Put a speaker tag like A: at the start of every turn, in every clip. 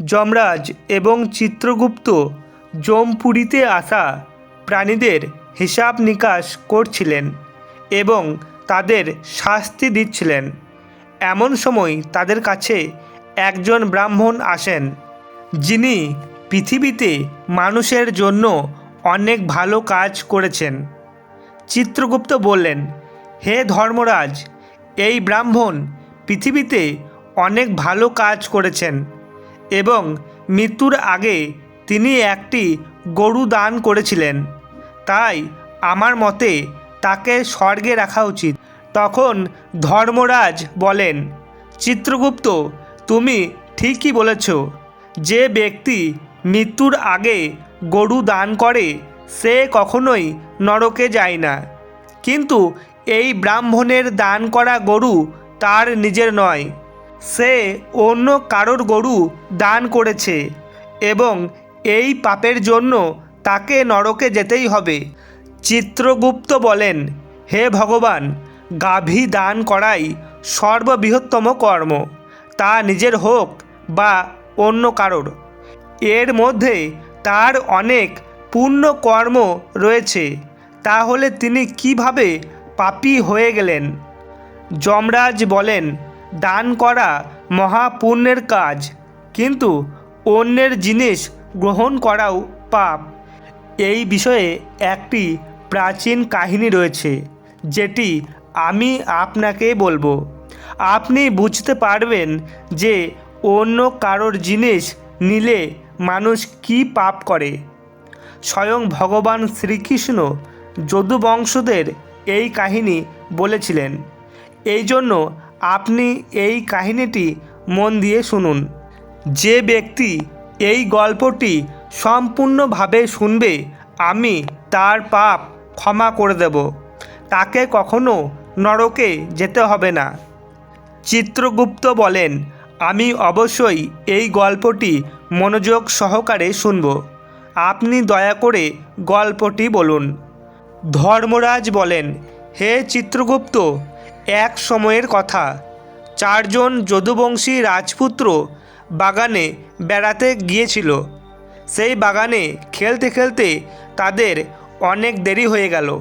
A: যমরাজ এবং চিত্রগুপ্ত জমপুরীতে আসা প্রাণীদের হিসাব নিকাশ করছিলেন এবং তাদের শাস্তি দিচ্ছিলেন। এমন সময় তাদের কাছে একজন ব্রাহ্মণ আসেন, যিনি পৃথিবীতে মানুষের জন্য অনেক ভালো কাজ করেছেন। চিত্রগুপ্ত বললেন, হে ধর্মরাজ, এই ব্রাহ্মণ পৃথিবীতে অনেক ভালো কাজ করেছেন। এবং মৃত্যুর আগে তিনি একটি গরু দান করেছিলেন। তাই আমার মতে তাকে স্বর্গে রাখা উচিত। তখন ধর্মরাজ বলেন, চিত্রগুপ্ত, তুমি ঠিকই বলেছ, যে ব্যক্তি মৃত্যুর আগে গরু দান করে, সে কখনোই নরকে যায় না। কিন্তু এই ব্রাহ্মণের দান করা গরু তার নিজের নয়। সে অন্য কারোর গরু দান করেছে এবং এই পাপের জন্য তাকে নরকে যেতেই হবে। চিত্রগুপ্ত বলেন, হে ভগবান, গাভী দান করাই সর্ববৃহত্তম কর্ম। তা নিজের হোক বা অন্য কারোর। এর মধ্যে তার অনেক পুণ্য কর্ম রয়েছে। তাহলে তিনি কীভাবে পাপী হয়ে গেলেন? যমরাজ বলেন দান করা মহাপুণ্যের কাজ, কিন্তু অন্যের জিনিস গ্রহণ করাও পাপ। এই বিষয়ে একটি প্রাচীন কাহিনী রয়েছে, যেটি আমি আপনাকে বলব। আপনি বুঝতে পারবেন যে অন্য কারোর জিনিস নিলে মানুষ কি পাপ করে। স্বয়ং ভগবান শ্রীকৃষ্ণ যদুবংশদের এই কাহিনী বলেছিলেন। এই জন্য আপনি এই কাহিনীটি মন দিয়ে শুনুন। যে ব্যক্তি এই গল্পটি সম্পূর্ণভাবে শুনবে, আমি তার পাপ ক্ষমা করে দেব। তাকে কখনো নরকে যেতে হবে না। চিত্রগুপ্ত বলেন, আমি অবশ্যই এই গল্পটি মনোযোগ সহকারে শুনব। আপনি দয়া করে গল্পটি বলুন। ধর্মরাজ বলেন, হে চিত্রগুপ্ত এক সময়ের কথা। চারজন যদুবংশী রাজপুত্র বাগানে বেড়াতে গিয়েছিল। সেই বাগানে খেলতে খেলতে তাদের অনেক দেরি হয়ে গেল।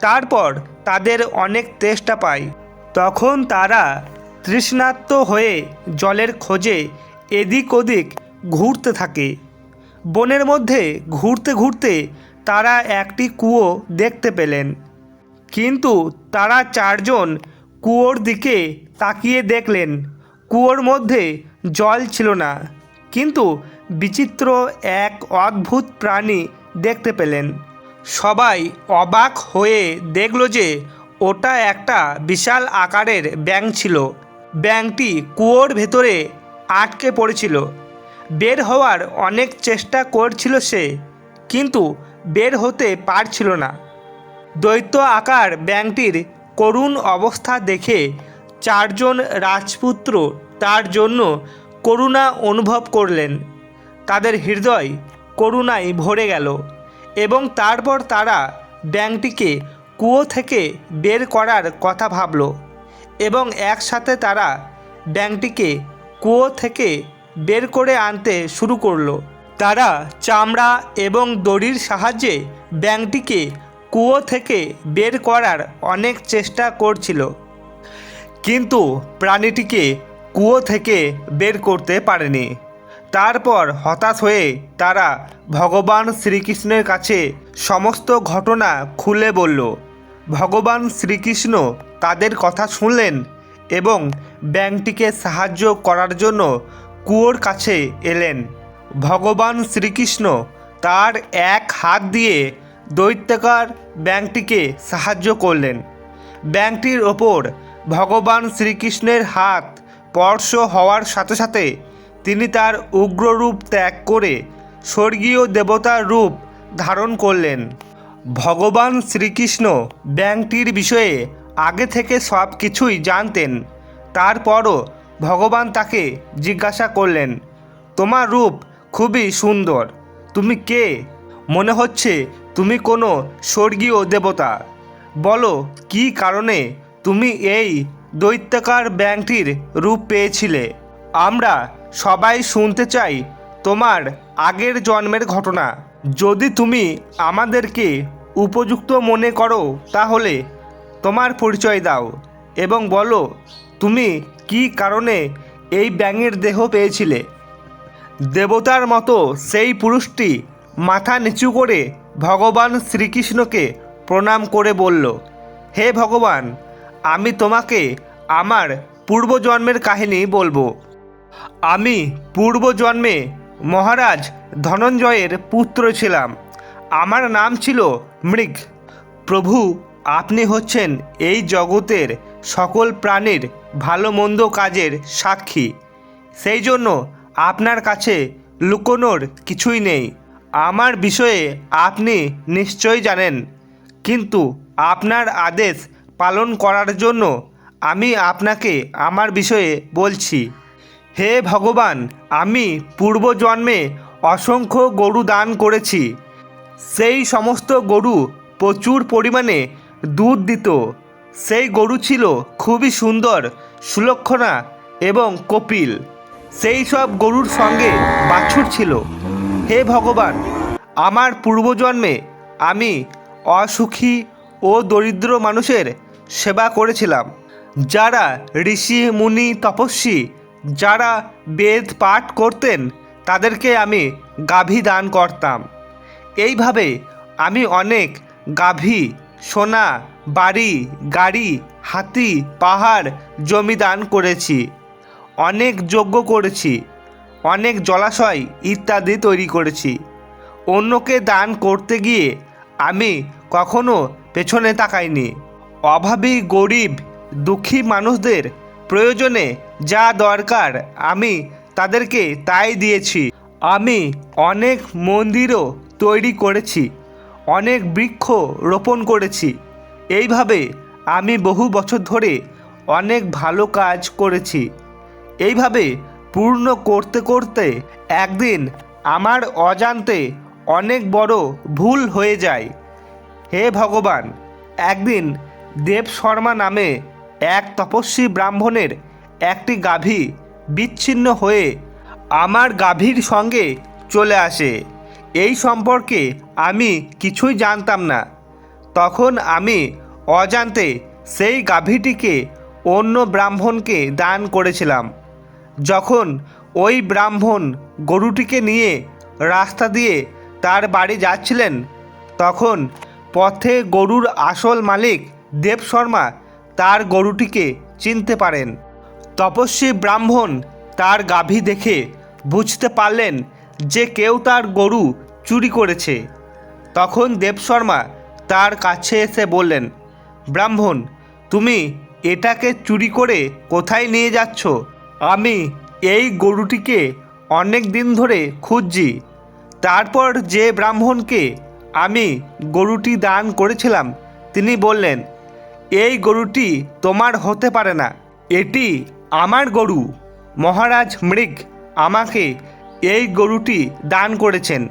A: তারপর তাদের অনেক তেষ্টা পায়। তখন তারা তৃষ্ণার্ত হয়ে জলের খোঁজে এদিক ওদিক ঘুরতে থাকে। বনের মধ্যে ঘুরতে ঘুরতে তারা একটি কুয়ো দেখতে পেলেন। কিন্তু তারা চারজন কুয়োর দিকে তাকিয়ে দেখলেন। কুয়োর মধ্যে জল ছিল না, কিন্তু বিচিত্র এক অদ্ভুত প্রাণী দেখতে পেলেন। সবাই অবাক হয়ে দেখল যে ওটা একটা বিশাল আকারের ব্যাঙ ছিল। ব্যাঙটি কুয়োর ভেতরে আটকে পড়েছিল। বের হওয়ার অনেক চেষ্টা করছিল সে, কিন্তু বের হতে পারছিল না। দৈত্য আকার ব্যাংকটির করুণ অবস্থা দেখে চারজন রাজপুত্র তার জন্য করুণা অনুভব করলেন। তাদের হৃদয় করুণায় ভরে গেল এবং তারপর তারা ব্যাংকটিকে কুয়ো থেকে বের করার কথা ভাবল এবং একসাথে তারা ব্যাংকটিকে কুয়ো থেকে বের করে আনতে শুরু করল। তারা চামড়া এবং দড়ির সাহায্যে ব্যাংকটিকে কুয়ো থেকে বের করার অনেক চেষ্টা করছিল। কিন্তু প্রাণীটিকে কুয়ো থেকে বের করতে পারেনি। তারপর হতাশ হয়ে তারা ভগবান শ্রীকৃষ্ণের কাছে সমস্ত ঘটনা খুলে বলল, ভগবান শ্রীকৃষ্ণ তাদের কথা শুনলেন এবং ব্যাংকটিকে সাহায্য করার জন্য কুয়োর কাছে এলেন। ভগবান শ্রীকৃষ্ণ তার এক হাত দিয়ে দৈত্যাকার ব্যাংকটিকে সাহায্য করলেন। ব্যাংকটির ওপর ভগবান শ্রীকৃষ্ণের হাত স্পর্শ হওয়ার সাথে সাথে তিনি তার উগ্ররূপ ত্যাগ করে স্বর্গীয় দেবতার রূপ ধারণ করলেন। ভগবান শ্রীকৃষ্ণ ব্যাংকটির বিষয়ে আগে থেকে সব কিছুই জানতেন। তারপরও ভগবান তাকে জিজ্ঞাসা করলেন, তোমার রূপ খুবই সুন্দর। তুমি কে? মনে হচ্ছে তুমি কোনো স্বর্গীয় দেবতা। বলো, কি কারণে তুমি এই দৈত্যাকার ব্যাংকটির রূপ পেয়েছিলে? আমরা সবাই শুনতে চাই তোমার আগের জন্মের ঘটনা। যদি তুমি আমাদেরকে উপযুক্ত মনে করো, তাহলে তোমার পরিচয় দাও এবং বলো, তুমি কি কারণে এই ব্যাঙের দেহ পেয়েছিলে? দেবতার মতো সেই পুরুষটি মাথা নিচু করে ভগবান শ্রীকৃষ্ণকে প্রণাম করে বলল, হে ভগবান, আমি তোমাকে আমার পূর্বজন্মের কাহিনী বলব। আমি পূর্বজন্মে মহারাজ ধনঞ্জয়ের পুত্র ছিলাম। আমার নাম ছিল মৃগ। প্রভু, আপনি হচ্ছেন এই জগতের সকল প্রাণীর ভালো মন্দ কাজের সাক্ষী। সেই জন্য আপনার কাছে লুকোনোর কিছুই নেই। আমার বিষয়ে আপনি নিশ্চয়ই জানেন, কিন্তু আপনার আদেশ পালন করার জন্য আমি আপনাকে আমার বিষয়ে বলছি। হে ভগবান, আমি পূর্বজন্মে অসংখ্য গরু দান করেছি। সেই সমস্ত গরু প্রচুর পরিমাণে দুধ দিত। সেই গরু ছিল খুবই সুন্দর, সুলক্ষণা এবং কপিল। সেই সব গরুর সঙ্গে বাছুর ছিল। হে ভগবান, আমার পূর্বজন্মে আমি অসুখী ও দরিদ্র মানুষের সেবা করেছিলাম। যারা ঋষি, মুনি, তপস্বী, যারা বেদ পাঠ করতেন, তাদেরকে আমি গাভী দান করতাম। এইভাবে আমি অনেক গাভী, সোনা, বাড়ি, গাড়ি, হাতি, পাহাড়, জমি দান করেছি। অনেক যজ্ঞ করেছি। অনেক জলাশয় ইত্যাদি তৈরি করেছি। অন্যকে দান করতে গিয়ে আমি কখনো পেছনে তাকাইনি। অভাবী, গরিব, দুঃখী মানুষদের প্রয়োজনে যা দরকার আমি তাদেরকে তাই দিয়েছি। আমি অনেক মন্দিরও তৈরি করেছি, অনেক বৃক্ষ রোপণ করেছি। এইভাবে আমি বহু বছর ধরে অনেক ভালো কাজ করেছি। এইভাবে পূর্ণ করতে করতে একদিন আমার অজান্তে অনেক বড় ভুল হয়ে যায়। হে ভগবান, একদিন দেব শর্মা নামে এক তপস্বী ব্রাহ্মণের একটি গাভী বিচ্ছিন্ন হয়ে আমার গাভীর সঙ্গে চলে আসে। এই সম্পর্কে আমি কিছুই জানতাম না। তখন আমি অজান্তে সেই গাভীটিকে অন্য ব্রাহ্মণকে দান করেছিলাম। যখন ওই ব্রাহ্মণ গরুটিকে নিয়ে রাস্তা দিয়ে তার বাড়ি যাচ্ছিলেন, তখন পথে গরুর আসল মালিক দেব শর্মা তার গরুটিকে চিনতে পারেন। তপস্বী ব্রাহ্মণ তার গাভী দেখে বুঝতে পারলেন যে কেউ তার গরু চুরি করেছে। তখন দেব শর্মা তার কাছে এসে বললেন, ব্রাহ্মণ, তুমি এটাকে চুরি করে কোথায় নিয়ে যাচ্ছ? আমি এই গরুটিকে অনেক দিন ধরে খুঁজছি। তারপর যে ব্রাহ্মণকে আমি গরুটি দান করেছিলাম, তিনি বললেন, এই গরুটি তোমার হতে পারে না। এটি আমার গরু। মহারাজ মৃগ আমাকে এই গরুটি দান করেছেন।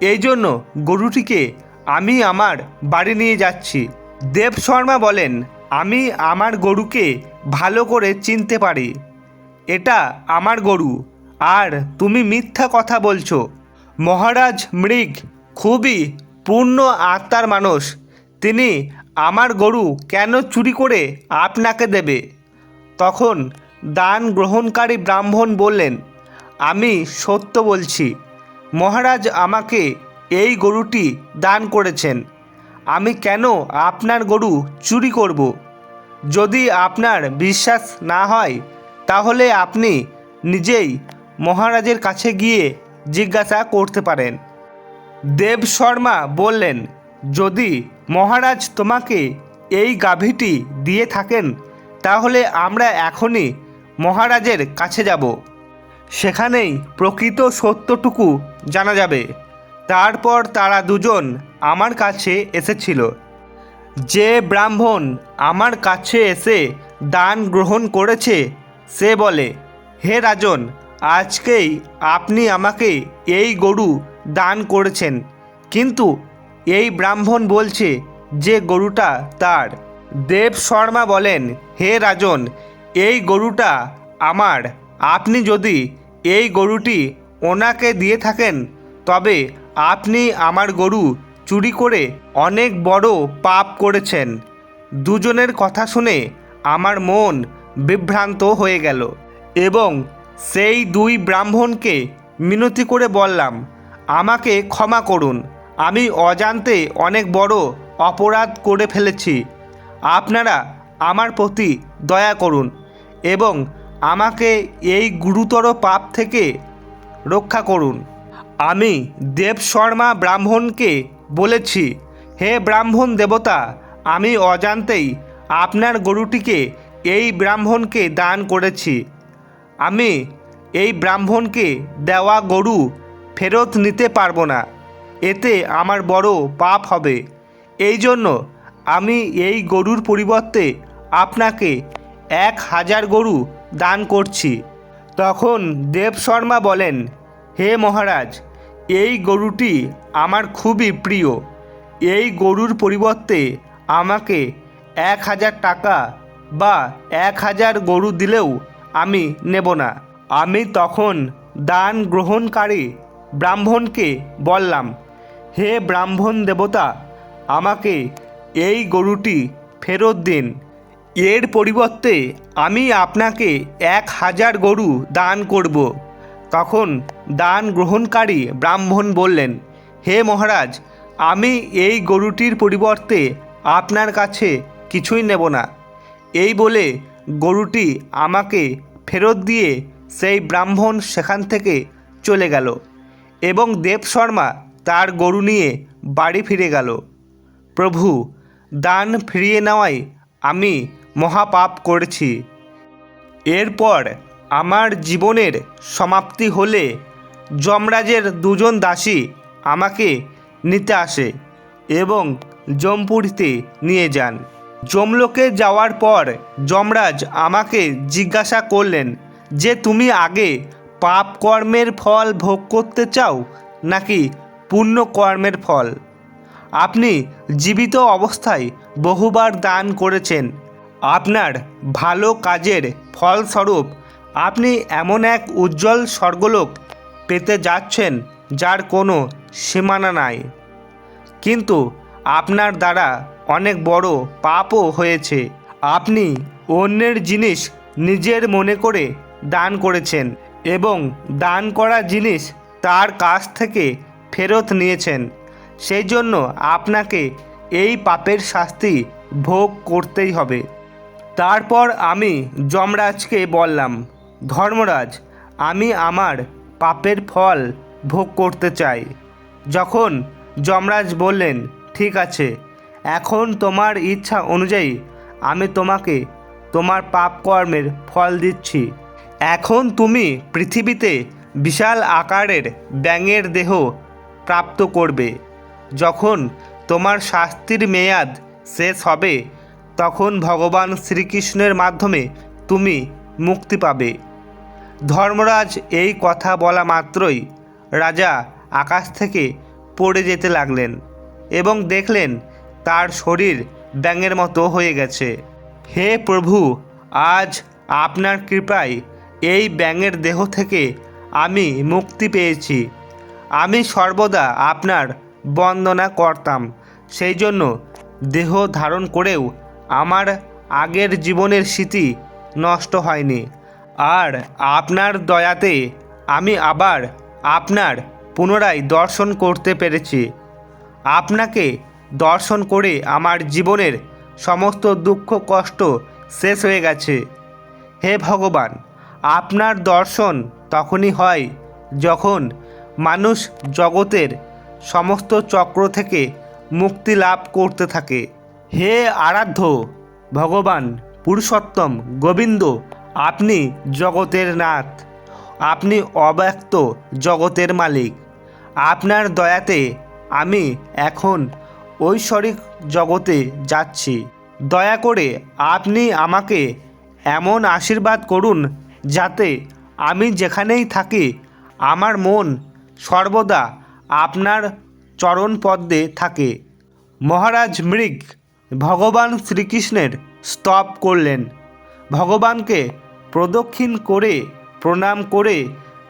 A: এই জন্য গরুটিকে আমি আমার বাড়ি নিয়ে যাচ্ছি। দেব শর্মা বলেন, আমি আমার গরুকে ভালো করে চিনতে পারি। এটা আমার গরু। আর তুমি মিথ্যা কথা বলছো। মহারাজ মৃগ খুবই পূর্ণ আত্মার মানুষ। তিনি আমার গরু কেন চুরি করে আপনাকে দেবে? তখন দান গ্রহণকারী ব্রাহ্মণ বললেন, আমি সত্য বলছি। মহারাজ আমাকে এই গরুটি দান করেছেন। আমি কেন আপনার গরু চুরি করব? যদি আপনার বিশ্বাস না হয় তাহলে আপনি নিজেই মহারাজের কাছে গিয়ে জিজ্ঞাসা করতে পারেন। দেব শর্মা বললেন, যদি মহারাজ তোমাকে এই গাভীটি দিয়ে থাকেন, তাহলে আমরা এখনই মহারাজের কাছে যাব। সেখানেই প্রকৃত সত্যটুকু জানা যাবে। তারপর তারা দুজন আমার কাছে এসেছিল। যে ব্রাহ্মণ আমার কাছে এসে দান গ্রহণ করেছে সে বলে, হে রাজন, আজকেই আপনি আমাকে এই গরু দান করেছেন। কিন্তু এই ব্রাহ্মণ বলছে যে গরুটা তার। দেব শর্মা বলেন, হে রাজন, এই গরুটা আমার। আপনি যদি এই গরুটি ওনাকে দিয়ে থাকেন, তবে আপনি আমার গরু চুরি করে অনেক বড় পাপ করেছেন। দুজনের কথা শুনে আমার মন বিভ্রান্ত হয়ে গেল এবং সেই দুই ব্রাহ্মণকে মিনতি করে বললাম, আমাকে ক্ষমা করুন, আমি অজান্তে অনেক বড় অপরাধ করে ফেলেছি। আপনারা আমার প্রতি দয়া করুন এবং আমাকে এই গুরুতর পাপ থেকে রক্ষা করুন। আমি দেব শর্মা ব্রাহ্মণকে বলেছি, হে ব্রাহ্মণ দেবতা, আমি অজান্তেই আপনার গরুটিকে এই ব্রাহ্মণকে দান করেছি। আমি এই ব্রাহ্মণকে দেওয়া গরু ফেরত নিতে পারব না। এতে আমার বড় পাপ হবে। এই জন্য আমি এই গরুর পরিবর্তে আপনাকে এক হাজার গরু দান করছি। তখন দেব শর্মা বলেন, হে মহারাজ, এই গরুটি আমার খুবই প্রিয়। এই গরুর পরিবর্তে আমাকে এক হাজার টাকা বা এক হাজার গরু দিলেও আমি নেব না। আমি তখন দান গ্রহণকারী ব্রাহ্মণকে বললাম, হে ব্রাহ্মণ দেবতা, আমাকে এই গরুটি ফেরত দিন। এর পরিবর্তে আমি আপনাকে এক হাজার গরু দান করব। তখন দান গ্রহণকারী ব্রাহ্মণ বললেন, হে মহারাজ, আমি এই গরুটির পরিবর্তে আপনার কাছে কিছুই নেব না। এই বলে গরুটি আমাকে ফেরত দিয়ে সেই ব্রাহ্মণ সেখান থেকে চলে গেল এবং দেব শর্মা তার গরু নিয়ে বাড়ি ফিরে গেল। প্রভু, দান ফিরিয়ে নেওয়ায় আমি মহাপাপ করেছি। এরপর আমার জীবনের সমাপ্তি হলে যমরাজের দুজন দাসী আমাকে নিতে আসে এবং জমপুরিতে নিয়ে যান। যমলোকে যাওয়ার পর যমরাজ আমাকে জিজ্ঞাসা করলেন, যে তুমি আগে পাপ কর্মের ফল ভোগ করতে চাও নাকি পুণ্য কর্মের ফল? আপনি জীবিত অবস্থায় বহুবার দান করেছেন। আপনার ভালো কাজের ফলস্বরূপ আপনি এমন এক উজ্জ্বল স্বর্গলোক পেতে যাচ্ছেন যার কোনো সীমানা নাই। কিন্তু আপনার দ্বারা অনেক বড় পাপও হয়েছে। আপনি অন্যের জিনিস নিজের মনে করে দান করেছেন এবং দান করা জিনিস তার কাছ থেকে ফেরত নিয়েছেন। সেই জন্য আপনাকে এই পাপের শাস্তি ভোগ করতেই হবে। তারপর আমি যমরাজকে বললাম, ধর্মরাজ, আমি আমার পাপের ফল ভোগ করতে চাই। যখন যমরাজ বললেন, ঠিক আছে। এখন তোমার ইচ্ছা অনুযায়ী আমি তোমাকে তোমার পাপ কর্মের ফল দিচ্ছি। এখন তুমি পৃথিবীতে বিশাল আকারের ব্যাঙের দেহ প্রাপ্ত করবে। যখন তোমার শাস্তির মেয়াদ শেষ হবে, তখন ভগবান শ্রীকৃষ্ণের মাধ্যমে তুমি মুক্তি পাবে। ধর্মরাজ এই কথা বলা মাত্রই রাজা আকাশ থেকে পড়ে যেতে লাগলেন এবং দেখলেন তার শরীর ব্যাঙের মতো হয়ে গেছে। হে প্রভু, আজ আপনার কৃপায় এই ব্যাঙের দেহ থেকে আমি মুক্তি পেয়েছি। আমি সর্বদা আপনার বন্দনা করতাম। সেই জন্য দেহ ধারণ করেও আমার আগের জীবনের স্মৃতি নষ্ট হয়নি। আর আপনার দয়াতে আমি আবার আপনার পুনরায় দর্শন করতে পেরেছি। আপনাকে দর্শন করে আমার জীবনের সমস্ত দুঃখ, কষ্ট শেষ হয়ে গেছে। হে ভগবান, আপনার দর্শন তখনই হয় যখন মানুষ জগতের সমস্ত চক্র থেকে মুক্তি লাভ করতে থাকে। হে আরাধ্য ভগবান, পুরুষোত্তম গোবিন্দ, আপনি জগতের নাথ। আপনি অব্যক্ত জগতের মালিক। আপনার দয়াতে আমি এখন ঐশ্বরিক জগতে যাচ্ছি। দয়া করে আপনি আমাকে এমন আশীর্বাদ করুন যাতে আমি যেখানেই থাকি, আমার মন সর্বদা আপনার চরণপদ্মে থাকে। মহারাজ মৃগ, ভগবান শ্রীকৃষ্ণের স্তব করলেন। ভগবানকে প্রদক্ষিণ করে, প্রণাম করে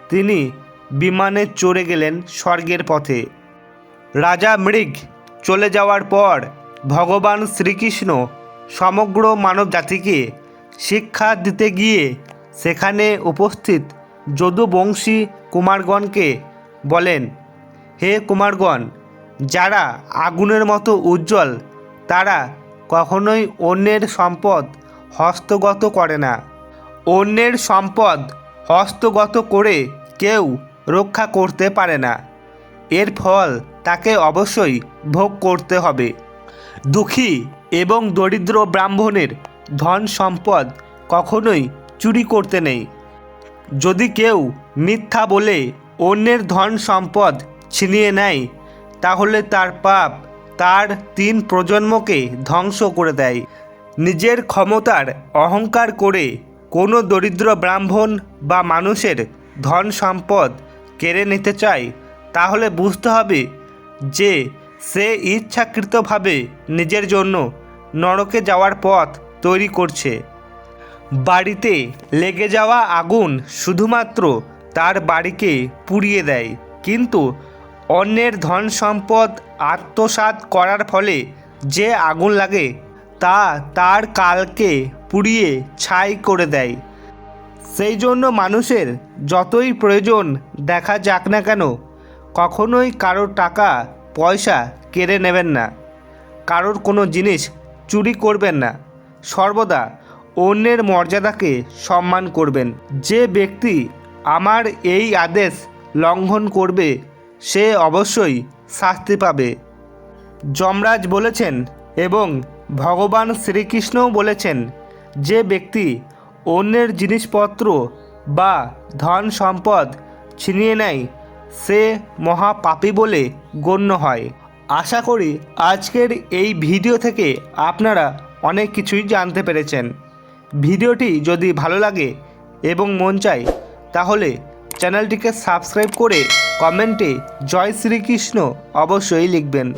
A: তিনি বিমানে চড়ে গেলেন স্বর্গের পথে। রাজা মৃগ চলে যাওয়ার পর ভগবান শ্রীকৃষ্ণ সমগ্র মানব জাতিকে শিক্ষা দিতে গিয়ে সেখানে উপস্থিত যদুবংশী কুমারগণকে বলেন, হে কুমারগণ, যারা আগুনের মতো উজ্জ্বল, তারা কখনোই অন্যের সম্পদ হস্তগত করে না। অন্যের সম্পদ হস্তগত করে কেউ রক্ষা করতে পারে না। এর ফল তাকে অবশ্যই ভোগ করতে হবে। দুঃখী এবং দরিদ্র ব্রাহ্মণের ধন সম্পদ কখনোই চুরি করতে নেই। যদি কেউ মিথ্যা বলে অন্যের ধন সম্পদ ছিনিয়ে নেয়, তাহলে তার পাপ তার তিন প্রজন্মকে ধ্বংস করে দেয়। নিজের ক্ষমতার অহংকার করে কোনো দরিদ্র ব্রাহ্মণ বা মানুষের ধন সম্পদ কেড়ে নিতে চায়, তাহলে বুঝতে হবে যে সে ইচ্ছাকৃতভাবে নিজের জন্য নরকে যাওয়ার পথ তৈরি করছে। বাড়িতে লেগে যাওয়া আগুন শুধুমাত্র তার বাড়িকে পুড়িয়ে দেয়, কিন্তু অন্যের ধন সম্পদ আত্মসাৎ করার ফলে যে আগুন লাগে তা তার কালকে পুড়িয়ে ছাই করে দেয়। সেই জন্য মানুষের যতই প্রয়োজন দেখা যাক না কেন কখনোই কারোর টাকা, পয়সা কেড়ে নেবেন না। কারোর কোনো জিনিস চুরি করবেন না। সর্বদা অন্যের মর্যাদাকে সম্মান করবেন। যে ব্যক্তি আমার এই আদেশ লঙ্ঘন করবে, সে অবশ্যই শাস্তি পাবে। যমরাজ বলেছেন এবং ভগবান শ্রীকৃষ্ণও বলেছেন, যে ব্যক্তি অন্যের জিনিসপত্র বা ধন সম্পদ ছিনিয়ে নেয় সে মহাপাপী বলে গণ্য হয়। আশা করি আজকের এই ভিডিও থেকে আপনারা অনেক কিছুই জানতে পেরেছেন। ভিডিওটি যদি ভালো লাগে এবং মন চায়, তাহলে চ্যানেলটিকে সাবস্ক্রাইব করে কমেন্টে জয় শ্রীকৃষ্ণ অবশ্যই লিখবেন।